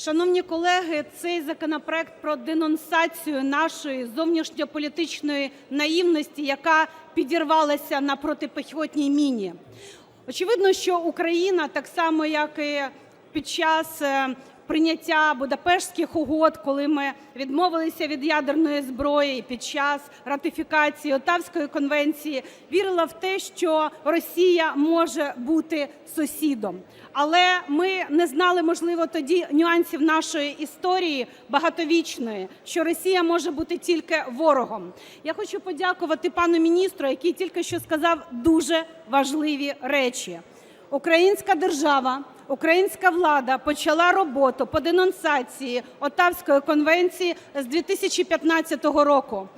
Шановні колеги, цей законопроект про денонсацію нашої зовнішньополітичної наївності, яка підірвалася на протипіхотній міні. Очевидно, що Україна, так само як і під час е, прийняття Будапештських угод, коли ми відмовилися від ядерної зброї, під час ратифікації Оттавської конвенції, вірила в те, що Росія може бути сусідом. Але ми не знали, можливо, тоді нюансів нашої історії багатовічної, що Росія може бути тільки ворогом. Я хочу подякувати пану міністру, який тільки що сказав дуже важливі речі. Українська держава, українська влада почала роботу по денонсації Оттавської конвенції з 2015 року.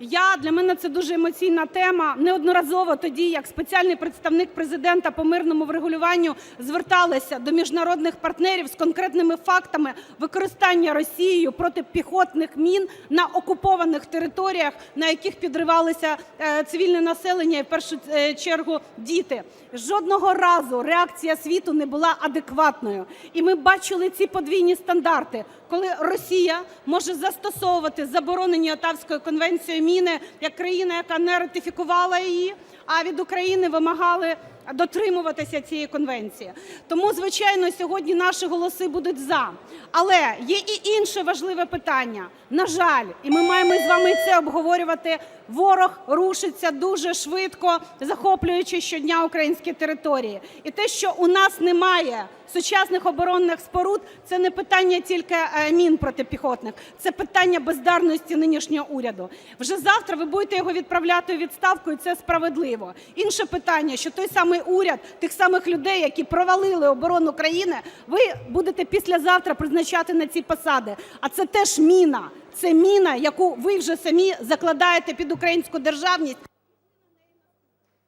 Я, для мене це дуже емоційна тема. Неодноразово тоді, як спеціальний представник Президента по мирному врегулюванню, зверталася до міжнародних партнерів з конкретними фактами використання Росією протипіхотних мін на окупованих територіях, на яких підривалося е, цивільне населення і в першу е, чергу діти. Жодного разу реакція світу не була адекватною. І ми бачили ці подвійні стандарти, коли Росія може застосовувати заборонені Отавською конвенцією міни як країна, яка не ратифікувала її, а від України вимагали дотримуватися цієї конвенції. Тому, звичайно, сьогодні наші голоси будуть за. Але є і інше важливе питання. На жаль, і ми маємо з вами це обговорювати. Ворог рушиться дуже швидко, захоплюючи щодня українські території. І те, що у нас немає сучасних оборонних споруд, це не питання тільки е, мін протипіхотних, це питання бездарності нинішнього уряду. Вже завтра ви будете його відправляти у відставку, і це справедливо. Інше питання, що той самий уряд тих самих людей, які провалили оборону країни, ви будете післязавтра призначати на ці посади. А це теж міна. Це міна, яку ви вже самі закладаєте під українську державність.